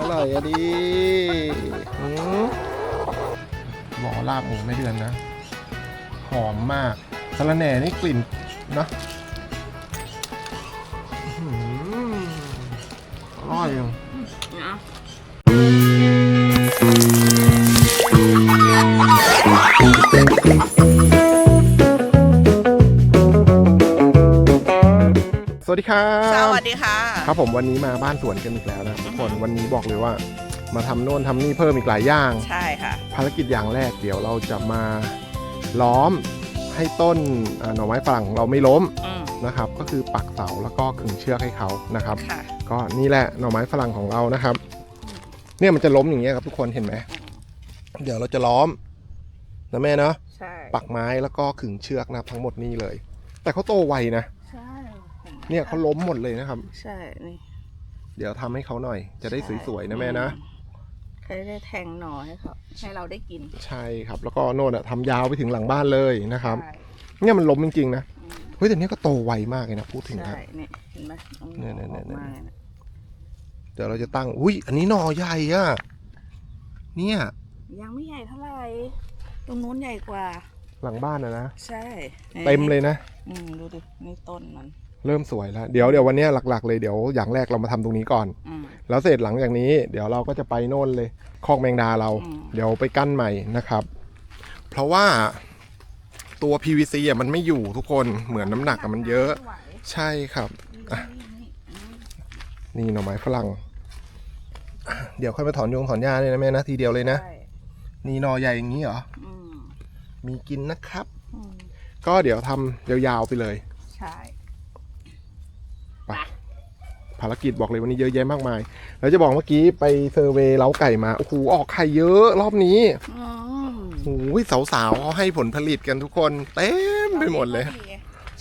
อร่อยอะดิอืมบอกลาบหมูไม่เดือนนะ หอมมากสะระแหน่นี่กลิ่นเนอะอื้อหืออร่อย สวัสดีค่ะ ครับผมวันนี้มาบ้านสวนกันอีกแล้วนะทุกคน วันนี้บอกเลยว่า มาทำโน่นทำนี่เพิ่มอีกหลายอย่าง ใช่ค่ะ ภารกิจอย่างแรกเดี๋ยวเราจะมาล้อมให้ต้นอ่าหน่อไม้ฝรั่งของเราไม่ล้มอืมนะครับ ก็คือปักเสาแล้วก็ขึงเชือกให้เขานะครับ ค่ะ ก็นี่แหละหน่อไม้ฝรั่งของเรานะครับ เนี่ยมันจะล้มอย่างเงี้ยครับทุกคนเห็นไหม เดี๋ยวเราจะล้อมนะแม่เนาะ ใช่ ปักไม้แล้วก็ขึงเชือกนะครับทั้งหมดนี่เลย แต่เขาโตไวนะใช่ เนี่ยเขาล้มหมดเลยนะครับ ใช่นี่เดี๋ยวทำให้เขาหน่อย จะได้สวยๆนะแม่นะใครได้แทงหน่อให้เขาให้เราได้กิน ใช่ครับ แล้วก็โน่นอะทำยาวไปถึงหลังบ้านเลยนะครับใช่เนี่ยมันล้มจริงๆนะอืมเฮ้ยแต่เนี้ยก็โตไวมากเลยนะพูดถึงใช่นะนี่เห็นไหมอาเนี่ยเนี่ยเนี่ยออกมาเลยนะเดี๋ยวเราจะตั้งอุ้ยอันนี้หน่อใหญ่อะเนี่ยยังไม่ใหญ่เท่าไหร่ตรงนู้นใหญ่กว่า หลังบ้านนะนะใช่เต็มเลยนะ อืมดูดินี่ต้นมัน เริ่มสวยแล้ว เดี๋ยวเดี๋ยววันเนี้ยหลัก ๆ เลยเดี๋ยวอย่างแรกเรามาทำตรงนี้ก่อนอืมแล้วเสร็จหลังจากนี้ เดี๋ยวเราก็จะไปโน่นเลยคอกแมงดาเราอืมเดี๋ยวไปกั้นใหม่นะครับ เพราะว่าตัว PVC อะมันไม่อยู่ทุกคนเหมือนน้ำหนักอะมันเยอะไม่ไหวใช่ครับอะนี่นี่หน่อไม้ฝรั่งอะเดี๋ยวค่อยมาถอนยงถอนหญ้าเลยนะแม่นะทีเดียวเลยนะใช่นี่หน่อใหญ่อย่างนี้เหรออืมมีกินนะครับอืมก็เดี๋ยวทำยาวๆไปเลย ใช่ไป ภารกิจบอกเลยวันนี้เยอะแยะมากมาย แล้วจะบอกเมื่อกี้ไปเซอร์เวย์เล้าไก่มา โอ้โห ออกไข่เยอะรอบนี้อืมโอ้ยสาวๆเขาให้ผลผลิตกันทุกคนเต็มไปหมดเลย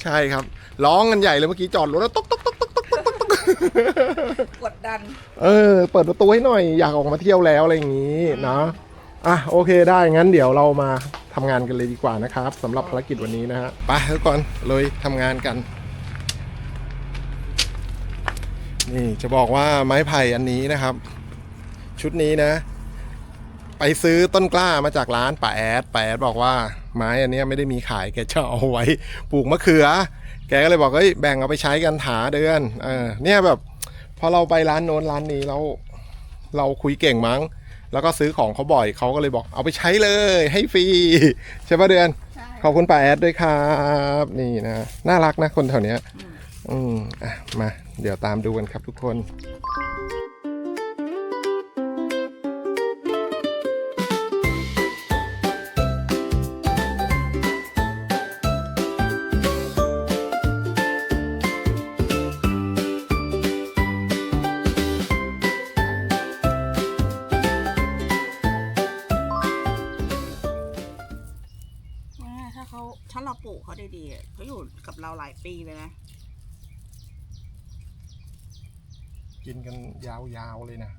ใช่ครับ ร้องกันใหญ่เลยเมื่อกี้จอดรถแล้วต๊อกต๊อกต๊อกต๊อกต๊อกต๊อกต๊อกกดดัน เออ เปิดประตูให้หน่อยอยากออกมาเที่ยวแล้วอะไรอย่างนี้นะอะโอเคได้งั้นเดี๋ยวเรามาทำงานกันเลยดีกว่านะครับสำหรับภารกิจวันนี้นะฮะไปทุกคนเลยทำงานกัน นี่จะบอกว่าไม้ไผ่อันนี้นะครับ ชุดนี้นะ ไปซื้อต้นกล้ามาจากร้านป่าแอดป่าแอดบอกว่าไม้อันเนี้ยไม่ได้มีขายแกจะเอาไว้ปลูกมะเขือ แกก็เลยบอกเฮ้ยแบ่งเอาไปใช้กันถาเดือนเออเนี่ยแบบพอเราไปร้านโน้นร้านนี้แล้วเราคุยเก่งมั้ง แล้วก็ซื้อของเขาบ่อยเขาก็เลยบอกเอาไปใช้เลย ให้ฟรีใช่ปะเดือนใช่ขอบคุณป้าแอดด้วยครับ นี่นะ น่ารักนะคนแถวเนี้ย อืมอะมา เดี๋ยวตามดูกันครับทุกคน กินกันยาวๆเลยนะ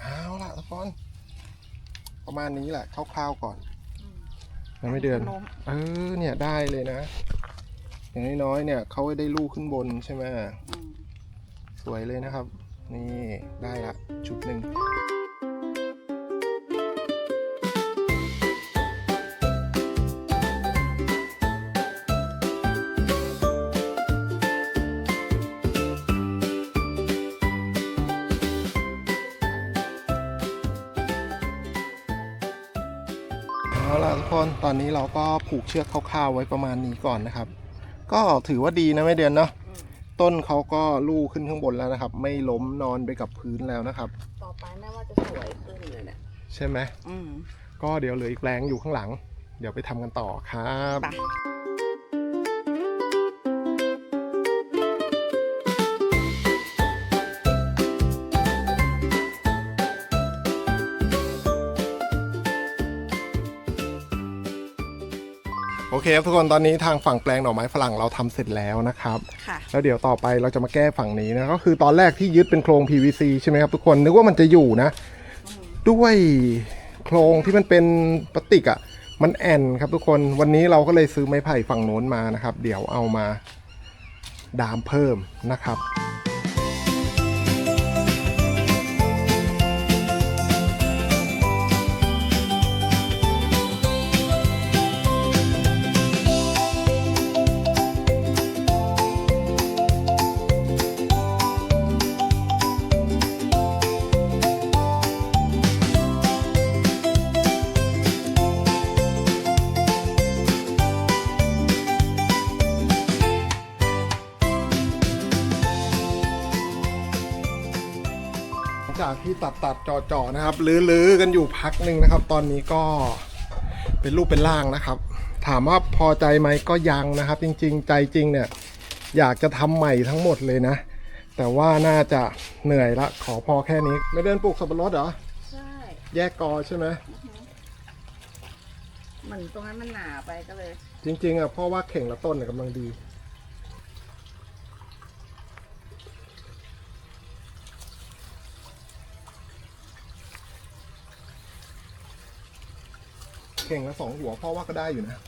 เอาล่ะทุกคนประมาณนี้แหละคร่าวๆก่อนยังไม่เดือนนมเออ เนี่ยได้เลยนะ อย่างน้อยๆเนี่ยเขาได้ลูกขึ้นบนใช่ไหมอืมสวยเลยนะครับ นี่ได้ละ ชุดหนึ่ง อนนี้เราก็ผูกเชือกคร่าวๆไว้ประมาณนี้ก่อนนะครับ ก็ถือว่าดีนะไม่เดือนเนาะอืมต้นเขาก็ลู่ขึ้นข้างบนแล้วนะครับ ไม่ล้มนอนไปกับพื้นแล้วนะครับ ต่อไปแม่ว่าจะสวยขึ้นเลยเนี่ยใช่ไหมอืมก็เดี๋ยวเหลืออีกแปลงอยู่ข้างหลัง เดี๋ยวไปทำกันต่อครับ ไป เคครับทุกคนตอนนี้ทางฝั่งแปลงหน่อไม้ฝรั่งเราทำเสร็จแล้วนะครับ ค่ะ แล้วเดี๋ยวต่อไปเราจะมาแก้ฝั่งนี้นะก็คือตอนแรกที่ยึดเป็นโครง PVC ใช่ไหมครับทุกคนนึกว่ามันจะอยู่นะ ด้วยโครงที่มันเป็นพลาสติกอะ่ะมันแอนครับทุกคนวันนี้เราก็เลยซื้อไม้ไผ่ฝั่งโน้นมานะครับ เดี๋ยวเอามาดามเพิ่มนะครับ ตัดตัดๆเจาะๆนะครับลื้อๆกันอยู่พักหนึ่งนะครับ ตอนนี้ก็เป็นรูปเป็นร่างนะครับ ถามว่าพอใจไหมก็ยังนะครับ จริง ๆ ใจจริงเนี่ยอยากจะทำใหม่ทั้งหมดเลยนะ แต่ว่าน่าจะเหนื่อยละ ขอพอแค่นี้ไม่เดินปลูกสับปะรดเหรอใช่แยกกอใช่ไหมเหมือนตรงนั้นมันหนาไปก็เลย จริง ๆอะเพราะว่าเข่งละต้นเนี่ยกำลังดี เข่งละสองหัวพ่อว่าก็ได้อยู่นะ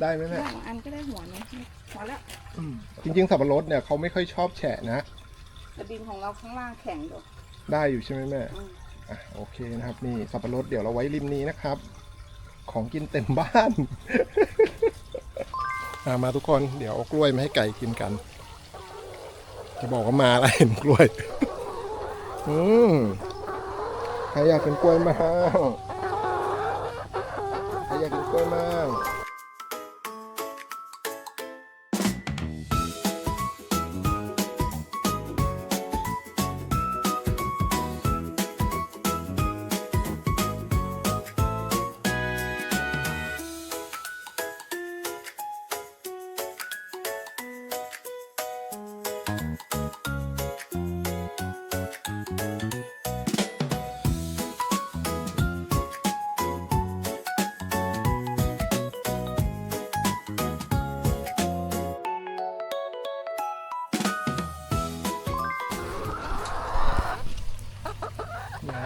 ได้ไหมแม่บางอันก็ได้หัวนะพอแล้วอืมจริงๆ สับปะรดเนี่ยเขาไม่ค่อยชอบแฉะนะ แต่ดินของเราข้างล่างแข็งอยู่ได้อยู่ใช่ไหมแม่ อืมอะโอเคนะครับนี่สับปะรดเดี๋ยวเราไว้ริมนี้นะครับ ของกินเต็มบ้าน อะมาทุกคนเดี๋ยวเอากล้วยมาให้ไก่กินกัน จะบอกว่ามาแล้วเห็นกล้วย อืมใครอยากกินกล้วยมาง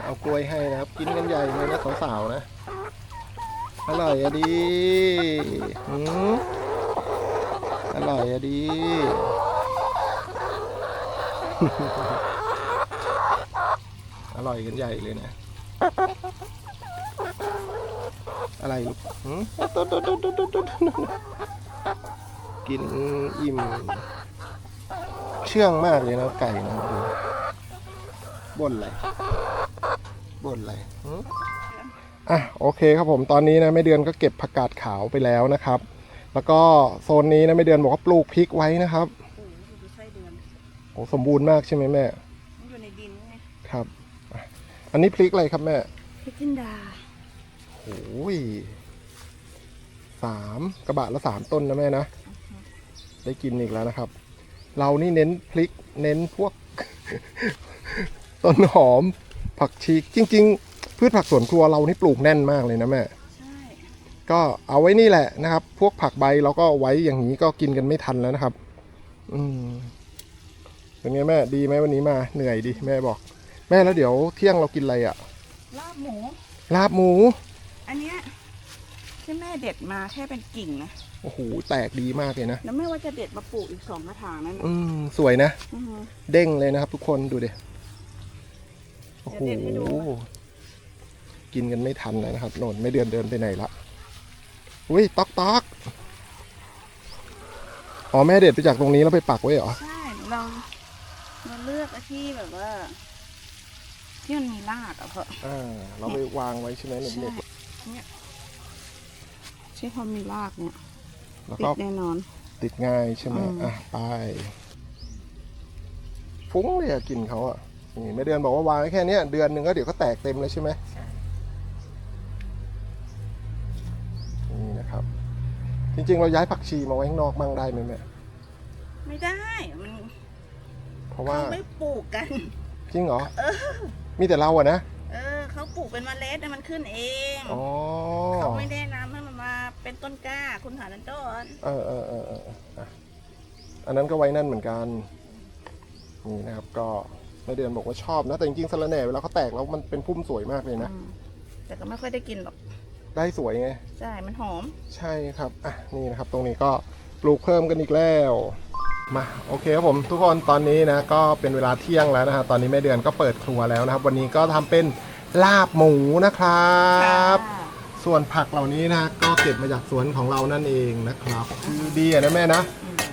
เอากล้วยให้นะครับ กินกันใหญ่เลยนะสาวๆนะ อร่อยอะดีอืมอร่อยอะดี อร่อยกันใหญ่เลยนะ อะไรลูกกินอิ่ม เชื่องมากเลยนะไก่นะดูบ่นอะไรบ่นอะไรอะโอเคครับผมตอนนี้นะแม่เดือนก็เก็บผักกาดขาวไปแล้วนะครับ แล้วก็โซนนี้นะแม่เดือนบอกว่าปลูกพริกไว้นะครับ โอ้โหดูไส้เดือน โอ้สมบูรณ์มากใช่ไหมแม่มันอยู่ในดินไงครับอะอันนี้พริกอะไรครับแม่พริกจินดาโอ้ยสามกระบะละสามต้นนะแม่นะ ได้กินอีกแล้วนะครับ เรานี่เน้นพริกเน้นพวก ต้นหอม ผักชีจริง ๆ พืชผักสวนครัวเรานี่ปลูกแน่นมากเลยนะแม่ ใช่ก็เอาไว้นี่แหละนะครับ พวกผักใบเราก็ไว้อย่างนี้ก็กินกันไม่ทันแล้วนะครับ อืม เป็นไงแม่ดีไหมวันนี้มาเหนื่อยดิแม่บอก แม่แล้วเดี๋ยวเที่ยงเรากินอะไรอะ่ะลาบหมู ลาบหมู อันเนี้ยที่แม่เด็ดมาแค่เป็นกิ่งนะโอ้โหแตกดีมากเลยนะแล้วแม่ว่าจะเด็ดมาปลูกอีกสองกระถางนั่นน่ะอืมสวยนะ อือฮึ เด้งเลยนะครับทุกคนดูดิโอ้โหเดี๋ยวเด็ดให้ดู กินกันไม่ทันเลยนะครับโน่นไม่เดือนเดินไปไหนละอุ้ยต๊อกต๊อกอ๋อแม่เด็ดไปจากตรงนี้แล้วไปปักไว้เหรอ ใช่เรา เราเลือกไอ้ที่แบบว่า ที่มันมีรากอะเพราะอ่าเราไปวางไว้ใช่ไหมเน็ใช่ตเนี่ยที่เขามีรากเนี่ยๆแล้วติก็ดแน่นอน ติดง่ายใช่ไหมอืม อะไปฟุ้งเลยอะกลินเขาอะนี่แม่เดือนบอกว่าวางไว้แค่เนี้ยเดือนหนึ่งก็เดี๋ยวก็แตกเต็มเลยใช่ไหมนี่นะครับ จริงๆ เราย้ายผักชีมาไว้ข้างนอกมั่งได้ไหมแม่ ไม่ได้ มัน เพราะว่าเขาไม่ปลูกกัน จริงเหรอมีแต่เราอะนะเออเขาปลูกเป็นเมล็ดแต่มันขึ้นเองอ๋อเขาไม่ได้นำให้มันมาเป็นต้นกล้า คุณหานันต้นเออเออเออเอออะอันนั้นก็ไว้นั่นเหมือนกันนี่นะครับก็แม่เดือนบอกว่าชอบนะแต่จริงๆสะระแหน่เวลาเขาแตกแล้วมันเป็นพุ่มสวยมากเลยนะ อืมแต่ก็ไม่ค่อยได้กินหรอกได้สวยไง ใช่มันหอม ใช่ครับ อะ นี่นะครับ ตรงนี้ก็ปลูกเพิ่มกันอีกแล้ว มาโอเคครับผมทุกคนตอนนี้นะก็เป็นเวลาเที่ยงแล้วนะฮะตอนนี้แม่เดือนก็เปิดครัวแล้วนะครับ วันนี้ก็ทำเป็นลาบหมูนะครับ ส่วนผักเหล่านี้นะก็เก็บมาจากสวนของเรานั่นเองนะครับคือดีอะนะแม่นะ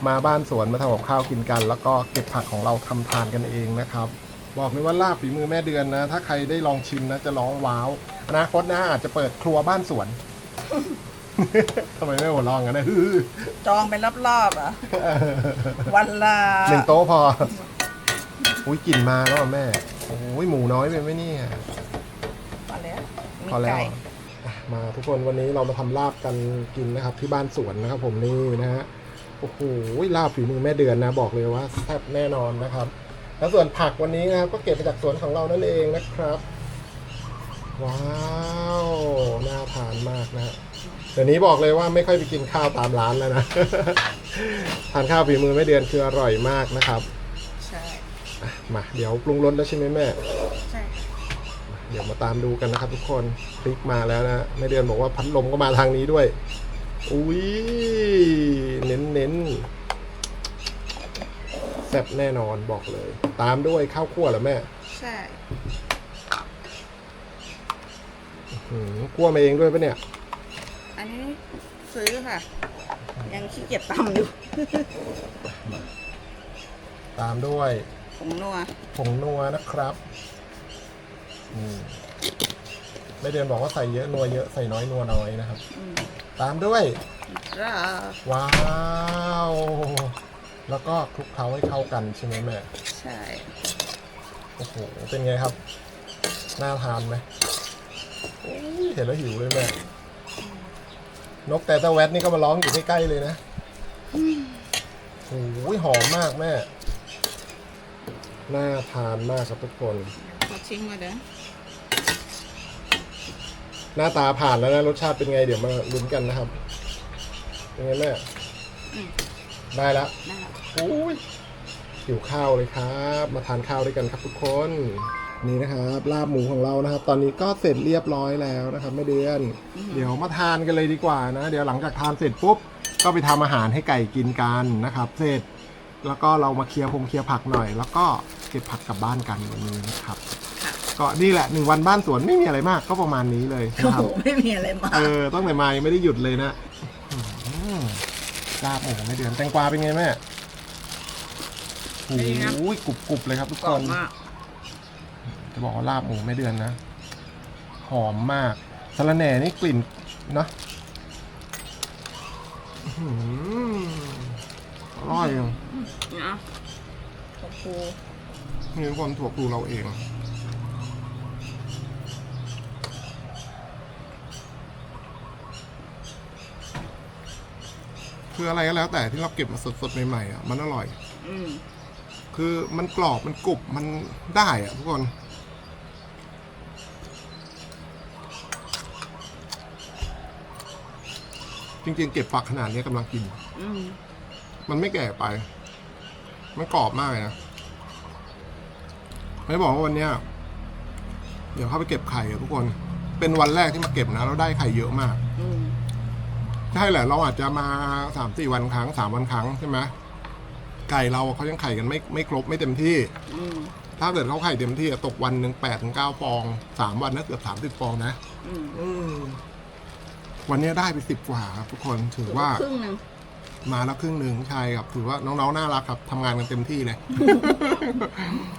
มาบ้านสวนมาทำกับข้าวกินกัน แล้วก็เก็บผักของเราทำทานกันเองนะครับ บอกเลยว่าลาบฝีมือแม่เดือนนะ ถ้าใครได้ลองชิมนะจะร้องว้าวอนาคตนะอาจจะเปิดครัวบ้านสวน ทำไมไม่หัวเร้องกันนะจองเป็นรอบๆอะ วันละหนึ่งโต๊ะพอ อุ้ยกลิ่นมาแล้วอะแม่โอ้โอ้ยหมูน้อยไปไหมเนี่ย พอแล้วมีพอแล้วไก่ อะมาทุกคนวันนี้เรามาทำลาบกันกินนะครับที่บ้านสวนนะครับ ผมนี่นะฮะโอ้โหลาบฝีมือแม่เดือนนะ บอกเลยว่าแซ่บแน่นอนนะครับ แล้วส่วนผักวันนี้นะครับก็เก็บมาจากสวนของเรานั่นเองนะครับ ว้าวน่าทานมากนะฮะ เดี๋ยวนี้บอกเลยว่าไม่ค่อยไปกินข้าวตามร้านแล้วนะ ทานข้าวฝีมือแม่เดือนคืออร่อยมากนะครับใช่อะมาเดี๋ยวปรุงรสแล้วใช่ไหมแม่ ใช่เดี๋ยวมาตามดูกันนะครับทุกคนพลิกมาแล้วนะแม่เดือนบอกว่าพัดลมก็มาทางนี้ด้วย อุ้ยเน้นเน้นๆแซ่บแน่นอนบอกเลย ตามด้วยข้าวคั่วเหรอแม่ใช่หืมคั่วมาเองด้วยปะเนี่ย อันนี้ซื้อค่ะ ยังขี้เกียจตำอยู่ ตามด้วยผงนัวผงนัวนะครับอืมแม่เดือนบอกว่าใส่เยอะนัวเยอะใส่น้อยนัวน้อยนะครับ อืมตามด้วยรอว้าว แล้วก็คลุกเคล้าให้เข้ากันใช่ไหมแม่ ใช่ โอ้โห เป็นไงครับ น่าทานไหมโอ้ยเห็นแล้วหิวเลยแม่ นกแต่ตะแวดนี่ก็มาร้องอยู่ใกล้ๆเลยนะโอ้ยหอมมากแม่ น่าทานมากครับทุกคน ขอชิมก่อนเด้อหน้าตาผ่านแล้วนะรสชาติเป็นไงเดี๋ยวมาลุ้นกันนะครับ เป็นไงแม่ อืมได้แล้วนะคะอุ้ยหิวข้าวเลยครับ มาทานข้าวด้วยกันครับทุกคน นี่นะครับลาบหมูของเรานะครับ ตอนนี้ก็เสร็จเรียบร้อยแล้วนะครับแม่เดือนเดี๋ยวมาทานกันเลยดีกว่านะ เดี๋ยวหลังจากทานเสร็จปุ๊บก็ไปทำอาหารให้ไก่กินกันนะครับ เสร็จแล้วก็เรามาเคลียร์พงเคลียร์ผักหน่อย แล้วก็เก็บผักกลับบ้านกันวันนี้นะครับก็นี่แหละหนึ่งวันบ้านสวนไม่มีอะไรมาก ก็ประมาณนี้เลยโอ้นะครับโหไม่มีอะไรมากเออตั้งแต่มายังไม่ได้หยุดเลยนะอื้อหือลาบหมูไม่เดือนแตงกวาเป็นไงแม่โอ้ยกรุบกรุบๆเลยครับทุกกครอบนมาก จะบอกว่าลาบหมูไม่เดือนนะ หอมมากสะระแหน่นี่กลิ่นเนาะอื้อหืออร่อยอะนะขอบคูนี่ทุกคนถั่วปลูเราเอง คืออะไรก็แล้วแต่ที่เราเก็บมาสดๆ ใหม่ๆอะ มันอร่อย อืมคือมันกรอบมันกรุบมันได้อะทุกคน จริงๆ เก็บฝักขนาดนี้กำลังกิน อืมมันไม่แก่ไป มันกรอบมากเลยนะไม่บอกว่าวันเนี้ย เดี๋ยวเข้าไปเก็บไข่อะทุกคน เป็นวันแรกที่มาเก็บนะแล้วได้ไข่เยอะมาก อืมใช่แหละ เราอาจจะมาสามสี่วันครั้งสามวันครั้งใช่ไหมไก่เราเขายังไข่กันไม่ไม่ครบไม่เต็มที่ อืมถ้าเกิดเขาไข่เต็มที่อะตกวันหนึ่งแปดถึงเก้าฟองสามวันนะเกือบสามสิบฟองนะ อืม อืม วันนี้ได้ไปสิบกว่าครับทุกคนถือว่า ครึ่งหนึ่งมาแล้วครึ่งหนึ่งใช่ครับถือว่าน้องๆน่ารักครับทำงานกันเต็มที่เลย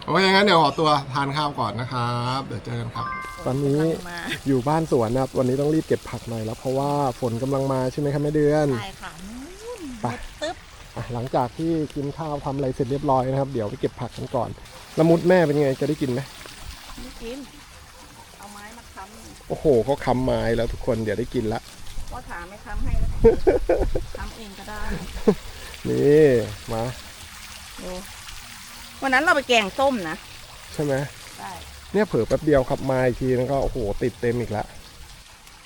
โอเคงั้นเดี๋ยวขอตัวทานข้าวก่อนนะครับเดี๋ยวเจอกันครับ ตอนนี้มาอยู่บ้านสวนนะครับ วันนี้ต้องรีบเก็บผักหน่อยแล้ว เพราะว่าฝนกำลังมาใช่ไหมครับแม่เดือน ใช่ค่ะนู่นไป ตึ๊บอะหลังจากที่กินข้าวทำอะไรเสร็จเรียบร้อยนะครับ เดี๋ยวไปเก็บผักกันก่อนละมุดแม่เป็นไงจะได้กินไหมไม่กิน เอาไม้มาค้ำ โอ้โหเขาค้ำไม้แล้วทุกคนเดี๋ยวได้กินละว่าถามไม่ค้ำให้ก็ได้ทำเองก็ได้ นี่มาดูวันนั้นเราไปแกงส้มนะใช่ไหมได้เนี่ยเผลอแป๊บเดียวครับมาอีกทีนึงก็โอ้โหติดเต็มอีกแล้ว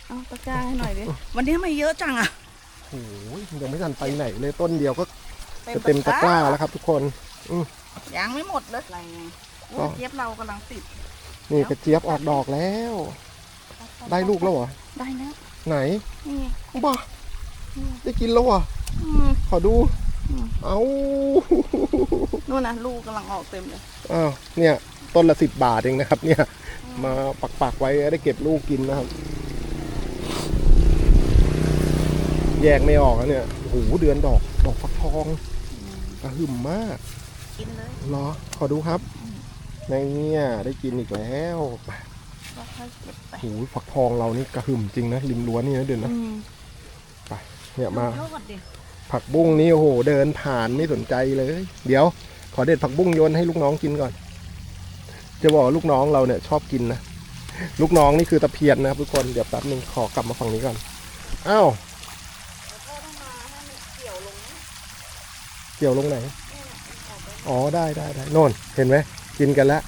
เอาตะกร้าให้หน่อยดิวันนี้ทำไมเยอะจังอะโอ้โหยังไม่ทันไปไหนเลยต้นเดียวก็จะเต็มตะกร้าแล้วครับ ทุกคนยังไม่หมดเลยอะไรไงโอ้ก็เจี๊ยบเรากำลังติด นี่กระเจี๊ยบออกดอกแล้ว ได้ลูกแล้วเหรอ ได้แล้วไหนนี่ไงบ้าได้กินแล้วเหรออืมขอดูอืมเอานู่นนะลูกกำลังออกเต็มเลยอ้าวเนี่ย ต้นละสิบบาทเองนะครับ เนี่ย มาปักๆไว้ได้เก็บลูกกินนะครับ แยกไม่ออกแล้วเนี่ยโอ้โหเดือนดอก ดอกฟักทองกระหึ่มมากกินเลยเหรอ ขอดูครับ ในเนี่ยได้กินอีกแล้วไป ก็ค่อยเก็บไปโอ้โหฝักทองเรานี่กระหึ่มจริงนะริมรั้วนี่นะเดือนนะอืมไปเนี่ยมา ยอดดิผักบุ้งนี่โอ้โหเดินผ่านไม่สนใจเลย เดี๋ยว ขอเด็ดผักบุ้งโยนให้ลูกน้องกินก่อน จะบอกว่าลูกน้องเราเนี่ยชอบกินนะลูกน้องนี่คือตะเพียนนะครับทุกคนเดี๋ยวแป๊บนึงขอกลับมาฝั่งนี้ก่อนอ้าวแล้วก็ต้องมาให้มันเกี่ยวลงนะเกี่ยวลงไหนอ๋อได้ได้ได้โน่นเห็นไหมกินกันแล้ว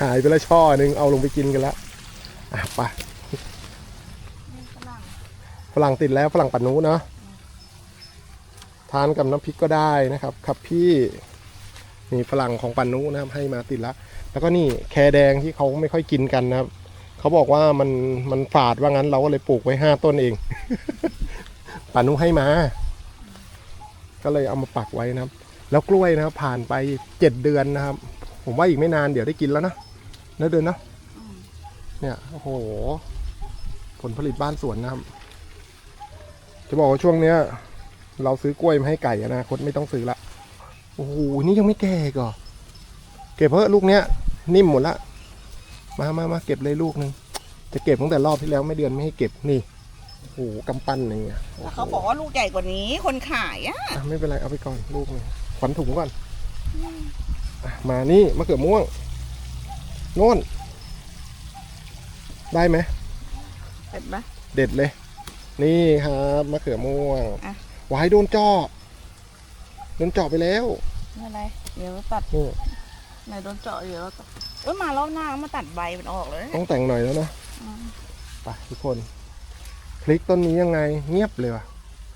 หายไปแล้วช่อหนึ่งเอาลงไปกินกันแล้วอะไปฝรั่งติดแล้วฝรั่งปันนูเนาะทานกับน้ำพริกก็ได้นะครับครับพี่นี่ฝรั่งของปันนูนะครับให้มาติดละแล้วก็นี่แคแดงที่เขาไม่ค่อยกินกันนะครับเขาบอกว่ามันมันฝาดว่างั้นเราก็เลยปลูกไว้ห้าต้นเองปันนูให้มา ก็เลยเอามาปักไว้นะครับ แล้วกล้วยนะครับผ่านไปเจ็ดเดือนนะครับ ผมว่าอีกไม่นานเดี๋ยวได้กินแล้วนะแล้วเดือนนะอืมเนี่ยโอ้โห ผลผลิตบ้านสวนนะครับ จะบอกว่าช่วงเนี้ย เราซื้อกล้วยมาให้ไก่อนาคตไม่ต้องซื้อละโอ้โหนี่ยังไม่แก่อีก็เก็บเพอะลูกเนี้ย นิ่มหมดละมามามาเก็บเลยลูกหนึ่งจะเก็บตั้งแต่รอบที่แล้วไม่เดือนไม่ให้เก็บนี่โอ้โหกำปั้นอย่างเงี้ยโอ้แต่โหเขาบอกว่าลูกใหญ่กว่านี้คนขายอะอะไม่เป็นไรเอาไปก่อนลูกหนึงขวัญถุงก่อนอะ มานี่มะเขือม่วงโน่น ได้ไหมเห็นไหมเด็ดเลย นี่ครับมะเขือม่วงอะ วายโดนเจาะโดนเจาะไปแล้วไม่เป็นไร เดี๋ยวตัดนี่ไหนโดนเจาะเดี๋ยวตัดเอ้ยมารอบหน้ามาตัดใบมันออกเลย ต้องแต่งหน่อยแล้วนะอืม ไปทุกคน พลิกต้นนี้ยังไง เงียบเลยว่ะ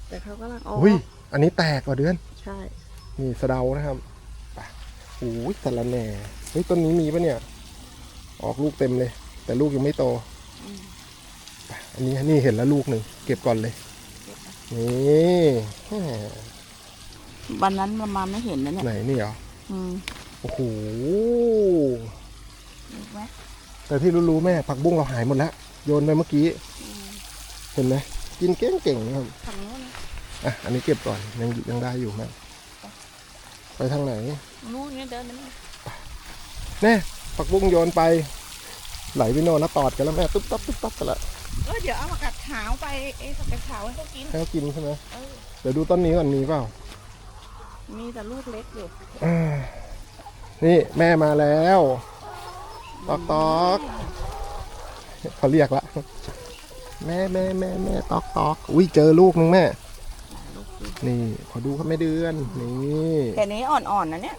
แต่เขากำลังออกอุ้ยอันนี้แตกกว่าเดือน ใช่ นี่สะเดานะครับไป โอ้ยสะระแหน่เฮ้ยต้นนี้มีปะเนี่ย ออกลูกเต็มเลย แต่ลูกยังไม่โตอืมไปอันนี้นี่เห็นแล้วลูกหนึ่งเก็บก่อนเลยเก็บนะนี่แหมวันนั้นเรามาไม่เห็นนะเนี่ยไหนนี่เหรออืมโอ้โหเห็นไหมแต่ที่รู้ๆแม่ผักบุ้งเราหายหมดแล้ว โยนไปเมื่อกี้อืมเห็นไหมกินเก่งๆนะครับทางโน้นนะอะอันนี้เก็บก่อนยังยังได้อยู่แม่ ไปทางไหนนู้นเนี่ยเดินนั่นแน่ผักบุ้งโยนไป ไหลไปโน่นแล้วตอดกันแล้วแม่ตุ๊บตับตุ๊บตับกันละเออเดี๋ยวเอามากัดขาวไปเอ๊ะกัดขาวให้เขากินให้เขากินใช่ไหมเออเดี๋ยวดูต้นนี้ก่อนมีเปล่า มีแต่ลูกเล็กอยู่อ่านี่แม่มาแล้วตอกตอกเขาเรียกละ แม่แม่แม่แม่ตอกตอกอุ้ยเจอลูกนึงแม่ลูกอยู่ นี่ขอดูครับแม่เดือน นี่แต่นี้อ่อนๆนะเนี่ย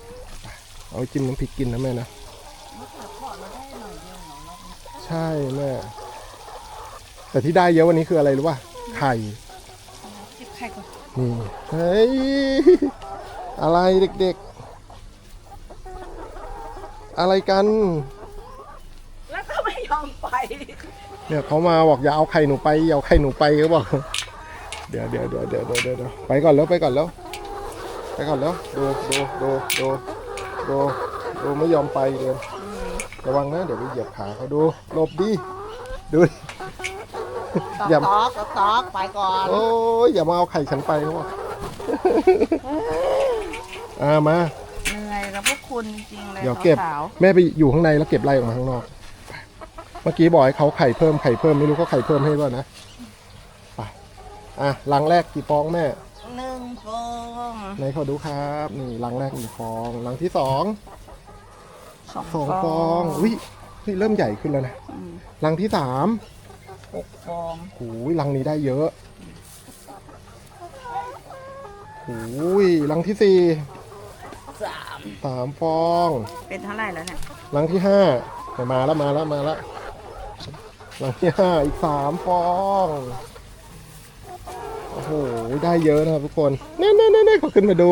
เอาไปจิ้มน้ำพริกกินนะแม่นะมะเขือเปราะเราได้หน่อยเดียวเหรอรอบนี้ใช่แม่แต่ที่ได้เยอะวันนี้คืออะไรรู้ป่ะไข่เก็บไข่ก่อนนี่เฮ้ยอะไรเด็กๆ อะไรกัน แล้วก็ไม่ยอมไป เนี่ยเขามาบอกอย่าเอาไข่หนูไปอย่าเอาไข่หนูไปเขาบอก เดี๋ยวเดี๋ยวเดี๋ยวเดี๋ยวเดี๋ยวเดี๋ยวไปก่อนแล้วไปก่อนแล้วไปก่อนแล้วดูดูดูดูดูดูไม่ยอมไปเลยระวังนะเดี๋ยวไปเหยียบขาเขาดูหลบดิดูดิตอกอย่าตอกตอกตอกไปก่อนโอ้ยอย่ามาเอาไข่ฉันไปเขาบอกอ่ามาเหนื่อยกับพวกคุณจริงๆเลยเดี๋ยวเก็บสาวแม่ไปอยู่ข้างในแล้วเก็บไล่ออกมาข้างนอก เมื่อกี้บอกให้เขาไข่เพิ่มไข่เพิ่มไม่รู้เขาไข่เพิ่มให้ป่ะนะไป อะลังแรกกี่ฟองแม่ๆหนึ่งฟองไหนขอดูครับนี่ลังแรกหนึ่งฟองลังที่สองสองสองฟองอุ้ยเฮ้ยเริ่มใหญ่ขึ้นแล้วนะอืมลังที่สามหกฟองโอ้ยลังนี้ได้เยอะโอ้ยลังที่สี่สามสามฟอง เป็นเท่าไหร่แล้วเนี่ยลังที่ห้าเนี่ยมาแล้วมาแล้วมาแล้วลังที่ห้าอีกสามฟอง โอ้โห ได้เยอะนะครับทุกคนเน่เน่เน่เน่เขาขึ้นมาดู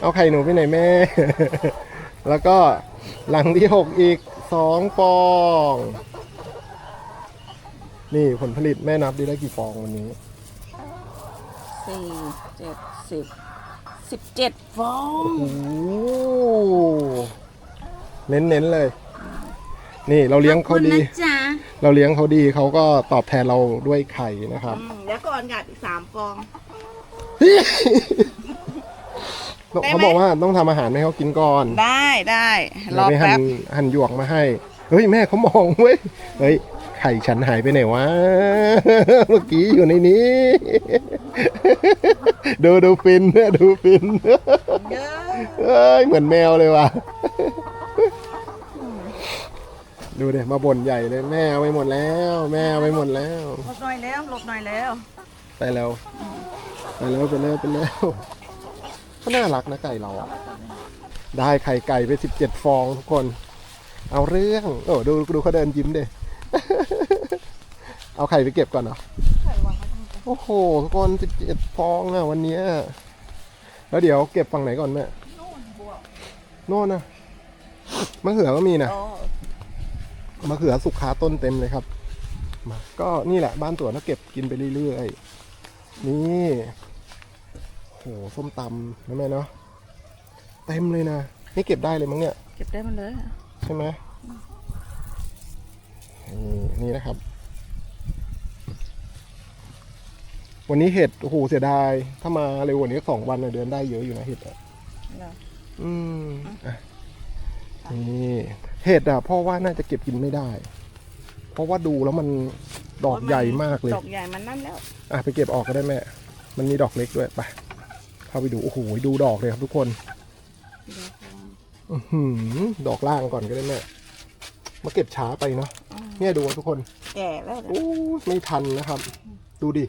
เอาไข่หนูไปไหนแม่ แล้วก็ลังที่หกอีกสองฟอง นี่ผลผลิตแม่นับดีได้กี่ฟองวันนี้ สี่เจ็ดสิบสิบเจ็ดฟอง โอ้โหเน้นๆเลย นี่เราเลี้ยงเขาดีขอบคุณนะจ๊ะ เราเลี้ยงเขาดีเขาก็ตอบแทนเราด้วยไข่นะครับ อืมแล้วก่อนกัดอีกสามฟอง ได้ไหม เขาบอกว่าต้องทำอาหารให้เขากินก่อนได้ได้รเดี๋ยอวไปหั่แป๊นบหั่นหยวกมาให้ เฮ้ยแม่เขามองเว้ยเฮ้ยไข่ฉันหายไปไหนวะ เมื่อกี้อยู่ในนี้ ดูดูฟินดูฟิน เยอะเอ้ยเหมือนแมวเลยว่ะ ดูเดี๋ยมาบ่นใหญ่เลยแม่เอาไปหมดแล้ว แม่เอาไปหมดแล้วหลบหน่อยแล้วหลบหน่อยแล้ว ไปแล้วไปแล้วไปแล้วไปแล้วก็น่ารักนะไก่เราอะได้ไข่ไก่ไปสิบเจ็ดฟองทุกคน เอาเรื่องโอ้ดูดูเขาเดินยิ้มเด้เอาไข่ไปเก็บก่อนเหรอไข่วางไว้ตรงนี้โอ้โหทุกคนสิบเจ็ดฟองอะวันเนี้ยแล้วเดี๋ยวเก็บฝั่งไหนก่อนแม่นู่นบวกโน่นนะมะเขือก็มีนะโอ้ มะเขือสุกคาต้นเต็มเลยครับมาก็นี่แหละบ้านสวนก็เก็บกินไปเรื่อยๆ นี่โหส้มตำนะแม่เนาะเต็มเลยนะนี่เก็บได้เลยมั้งเนี่ย เก็บได้มันเลยใช่ไหมนี่นี่นะครับ วันนี้เห็ดโอ้โหเสียดาย ถ้ามาเร็วกว่านี้สองวันเนี่ยเดินได้เยอะอยู่นะเห็ดอะ เหรออืมอะนี่ เห็ดอะพ่อว่าน่าจะเก็บกินไม่ได้ เพราะว่าดูแล้วมันดอกใหญ่มากเลยดอกใหญ่มันนั่นแล้วอะไปเก็บออกก็ได้แม่ มันมีดอกเล็กด้วยไปเข้าไปดูโอ้โหดูดอกเลยครับทุกคนอื้อหือดอกล่างก่อนก็ได้แม่มาเก็บช้าไปเนาะอืมเนี่ยดูทุกคน แก่แล้วนะโอ้ไม่ทันนะครับ ดูดิ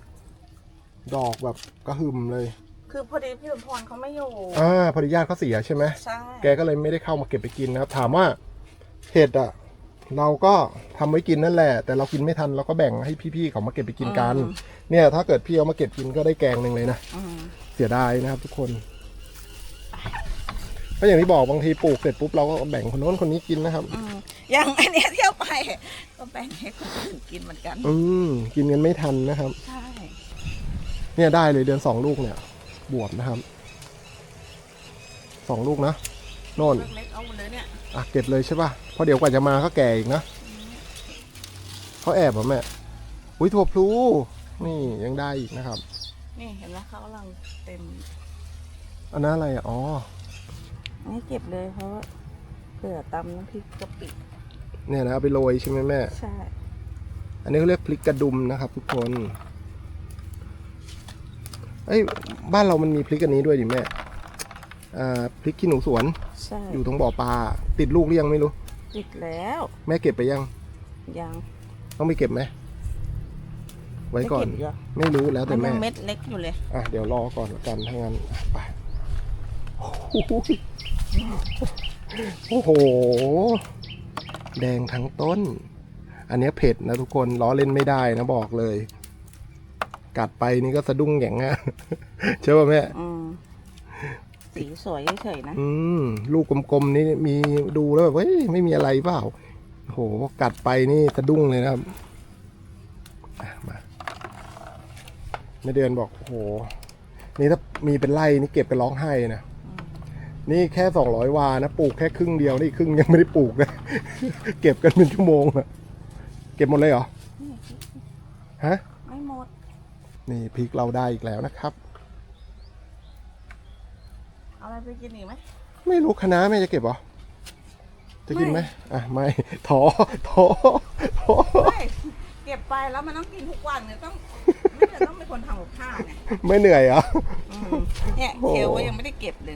ดอกแบบกระหึ่มเลย คือพอดีพี่สมพรเขาไม่อยู่อ่าพอดีญาติเขาเสียใช่ไหมใช่แกก็เลยไม่ได้เข้ามาเก็บไปกินนะครับ ถามว่า เห็ดอะ เราก็ทำไว้กินนั่นแหละ แต่เรากินไม่ทันเราก็แบ่งให้พี่ๆเขามาเก็บไปกินกัน เนี่ย ถ้าเกิดพี่เอามาเก็บกินก็ได้แกงหนึ่งเลยนะอืมเสียดายนะครับ ทุกคนก็อย่างที่บอกบางทีปลูกเสร็จปุ๊บเราก็แบ่งคนโน้นคนนี้กินนะครับอืมอย่างอันเนี้ยเที่ยวไปก็แบ่งให้คนอื่นกินเหมือนกัน อืมกินกันไม่ทันนะครับใช่เนี่ยได้เลยเดือนสองลูกเนี่ย บวบนะครับสองลูกนะโน่นเล็กๆเอาหมดเลยเนี่ย อะเก็บเลยใช่ป่ะเพราะเดี๋ยวกว่าจะมาก็แก่อีกนะเขาแอบเหรอแม่อุ้ยถั่วพลูนี่ยังได้อีกนะครับ นี่เห็นไหมเขากำลังเต็ม อันนั้นอะไรอะอ๋ออันนี้เก็บเลยเพราะว่าเผื่อตำน้ำพริกกะปิเนี่ยนะเอาไปโรยใช่ไหมแม่ ใช่ อันนี้เขาเรียกพริกกระดุมนะครับ ทุกคนเอ้ยบ้านเรามันมีพริกอันนี้ด้วยดิแม่อ่าพริกขี้หนูสวน ใช่อยู่ตรงบ่อปลาติดลูกหรือยังไม่รู้ ติดแล้วแม่เก็บไปยัง ยังต้องไปเก็บไหมไว้ก่อนม่เบเหรไม่รู้แล้วมัแต่นยัแม่งเม็ดเล็กอยู่เลย อะเดี๋ยวรอก่อนละกันถ้างั้นอะไปโอ้โหโอ้โห แดงทั้งต้น อันเนี้ยเผ็ดนะทุกคนล้อเล่นไม่ได้นะบอกเลย กัดไปนี่ก็สะดุ้งแหย่งอะใช่ป่ะแม่ อืม สีสวยเฉยๆนะ อืมลูกกลมๆนี่มีดูแล้วแบบเฮ้ยไม่มีอะไรเปล่าโอ้โหกัดไปนี่สะดุ้งเลยนะครับอะมาแม่เดือนบอกโอ้โหนี่ถ้ามีเป็นไร่นี่เก็บกันร้องไห้นะ นี่แค่สองร้อยวานะปลูกแค่ครึ่งเดียวนี่ครึ่งยังไม่ได้ปลูกเลยเก็บกันเป็นชั่วโมงอะเก็บหมดเลยเหรอ ฮะ ไม่หมด นี่พริกเราได้อีกแล้วนะครับเอาอะไรไปกินอีกไหมไม่รู้คณะน้าแม่จะเก็บเหรอ จะกินไหมไม่อะไม่ท้อท้อท้อไม่เก็บไปแล้วมันต้องกินทุกวันเนี่ยต้องไม่จะต้องเป็นคนทำกับข้าวเนี่ยไม่เหนื่อยเหรออืมเนี่ยโอ้เคลก็ยังไม่ได้เก็บเลย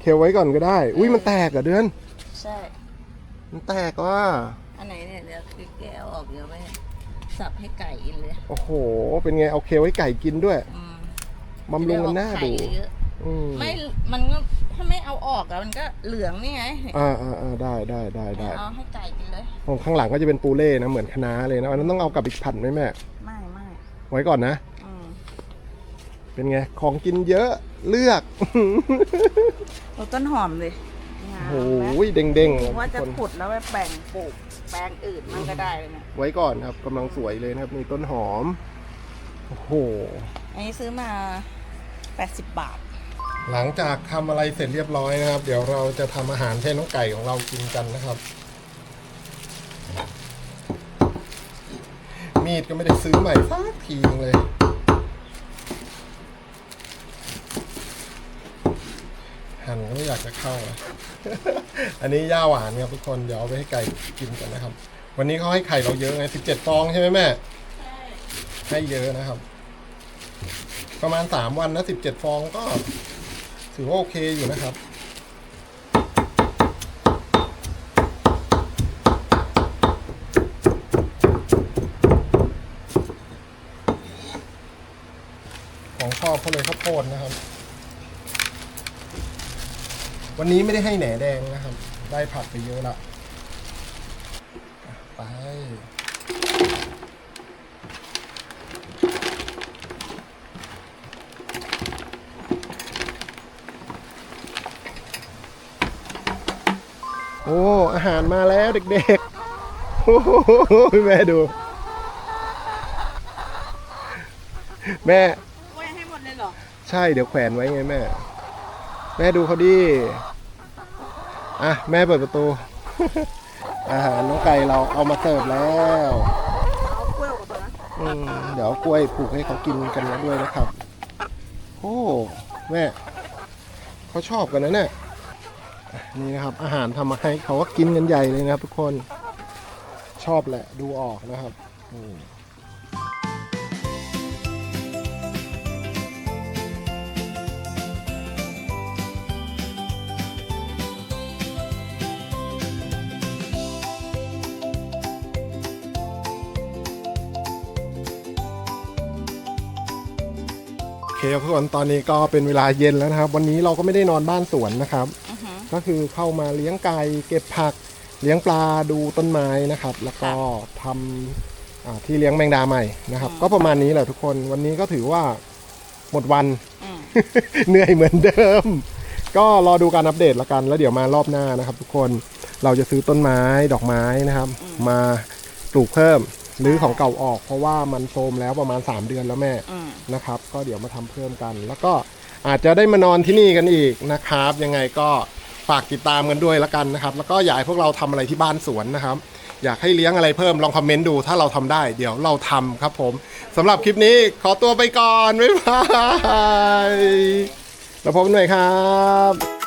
เคียวไว้ก่อนก็ได้ อุ้ยมันแตกเหรอะเดือน ใช่ มันแตกว่ะอันไหนเนี่ยเดี๋ยวคือแกเอาออกเดี๋ยวไปสับให้ไก่กินเลย โอ้โห เป็นไงเอาเคียวไว้ไก่กินด้วยอืมบำรุงกันหน้าดูไข่เยอะ อืมไม่มันก็ถ้าไม่เอาออกอะมันก็เหลืองนี่ไงอ่าอ่าอ่าได้ได้ได้ได้เอาให้ไก่กินเลยของข้างหลังก็จะเป็นปูเล่นะเหมือนคะน้าเลยนะอันนั้นต้องเอากลับอีกผัดไหมแม่ไม่ไม่ไว้ก่อนนะ อืมเป็นไง ของกินเยอะเลือก เอาต้นหอมเลยงามโอ้ไหมโหเด้งเด้งๆว่าทุจะกคน ขุดแล้วไปแบ่งปลูกแปลงอื่นมันก็ได้เลยเนี่ยไว้ก่อนครับกำลังสวยเลยนะครับมีต้นหอม โอ้โห อันนี้ซื้อมา 80 บาท หลังจากทำอะไรเสร็จเรียบร้อยนะครับ เดี๋ยวเราจะทำอาหารให้น้องไก่ของเรากินกันนะครับ มีดก็ไม่ได้ซื้อใหม่สักทีนึงเลย หั่นก็ไม่อยากจะเข้าเลยอันนี้ย่าหวานครับทุกคนเดี๋ยวเอาไปให้ไก่กินกันนะครับ วันนี้เขาให้ไข่เราเยอะไงสิบเจ็ดฟองใช่ไหมแม่ให้เยอะนะครับ ประมาณสามวันนะสิบเจ็ดฟองก็ ถือว่าโอเคอยู่นะครับ ของชอบเขาเลยข้าวโพดนะครับ วันนี้ไม่ได้ให้แหนแดงนะครับ ได้ผัดไปเยอะละไป หารมาแล้วเด็กๆ โอ้โหแม่ดู แม่กล้วยให้หมดเลยเหรอ ใช่เดี๋ยวแขวนไว้ไงแม่ แม่ดูเขาดิอะแม่เปิดประตู อาหารน้องไก่เราเอามาเสิร์ฟแล้วเอากล้วยออกก่อนนะอืมเดี๋ยวเอากล้วยปลูกให้เขากินกันแล้วด้วยนะครับ โอ้แม่เขาชอบกันนะเนี่ยอะ นี่นะครับ อาหารทำมาให้เขาก็กินกันใหญ่เลยนะครับ ทุกคนชอบแหละดูออกนะครับโอเคครับทุกคนตอนนี้ก็เป็นเวลาเย็นแล้วนะครับ วันนี้เราก็ไม่ได้นอนบ้านสวนนะครับ ก็คือเข้ามาเลี้ยงไก่เก็บผักเลี้ยงปลาดูต้นไม้นะครับ แล้วก็ทำอ่าที่เลี้ยงแมงดาใหม่นะครับ ก็ประมาณนี้แหละทุกคนวันนี้ก็ถือว่าหมดวันอืมเหนื่อยเหมือนเดิม ก็รอดูการอัปเดตละกัน แล้วเดี๋ยวมารอบหน้านะครับ ทุกคนเราจะซื้อต้นไม้ดอกไม้นะครับ มาปลูกเพิ่มหรือของเก่าออกเพราะว่ามันโทรมแล้วประมาณ 3 เดือนแล้วแม่อืมนะครับ ก็เดี๋ยวมาทำเพิ่มกัน แล้วก็อาจจะได้มานอนที่นี่กันอีกนะครับ ยังไงก็ ฝากติดตามกันด้วยละกันนะครับ แล้วก็อยากให้พวกเราทำอะไรที่บ้านสวนนะครับ อยากให้เลี้ยงอะไรเพิ่มลองคอมเมนต์ดู ถ้าเราทำได้เดี๋ยวเราทำครับผมสำหรับคลิปนี้ขอตัวไปก่อนบ๊ายบายแล้วพบกันใหม่ครับ